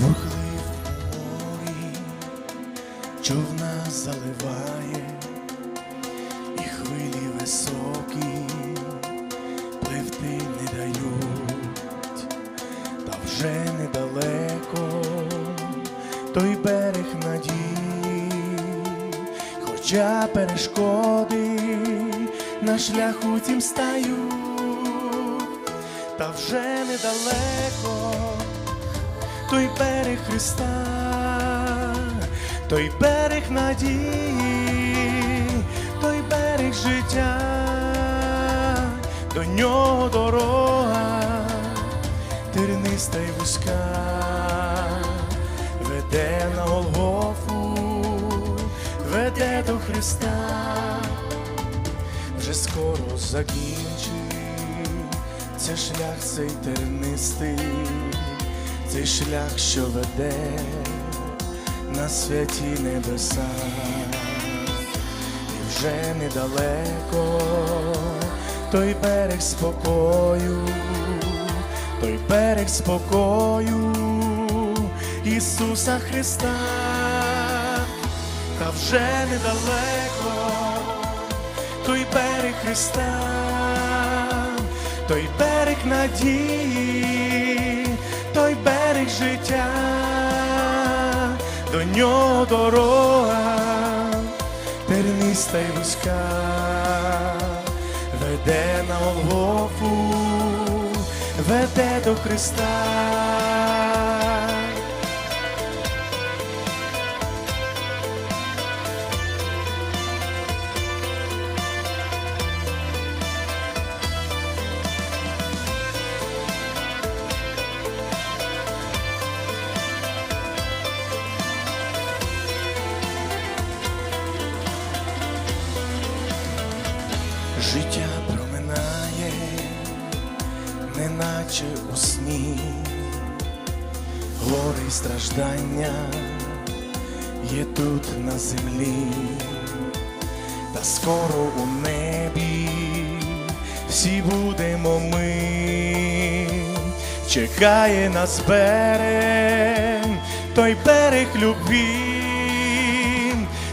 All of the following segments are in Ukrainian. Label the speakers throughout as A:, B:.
A: Поглив морі, човна заливає, і хвилі високі пливти не дають, та вже недалеко той берег надії, хоча перешкоди на шляху тім стають, та вже недалеко той берег Христа, той берег надії, той берег життя, до нього дорога, терниста й вузька, веде на Голгофу, веде до Христа, вже скоро закінчить це шлях цей тернистий, цей шлях, що веде на святі небеса, і вже недалеко той берег спокою, той берег спокою Ісуса Христа, та вже недалеко той берег Христа, той берег надії, берег життя, до нього дорога, терниста й вузька, веде на Голгофу, веде до Христа. Життя проминає, неначе у сні, гори страждання є тут на землі, та скоро у небі всі будемо ми, чекає нас берег, той берег любві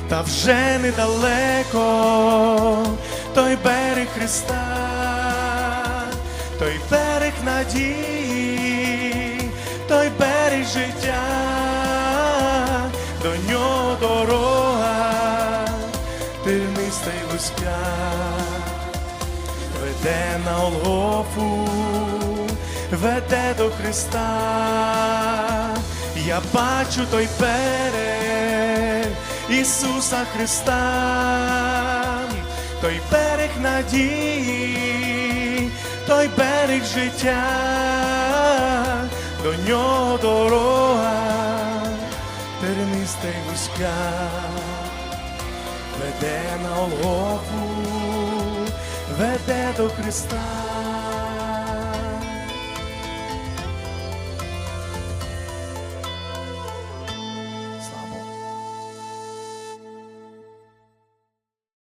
A: та вже недалеко той берег Христа, той берег надії, той берег життя, до нього дорога, терниста й вузька, веде на Олгофу, веде до Христа, я бачу той берег Ісуса Христа, той берег надій, той берег життя, до нього дорога, терниста й вузька, веде на Олгофу, веде до Христа.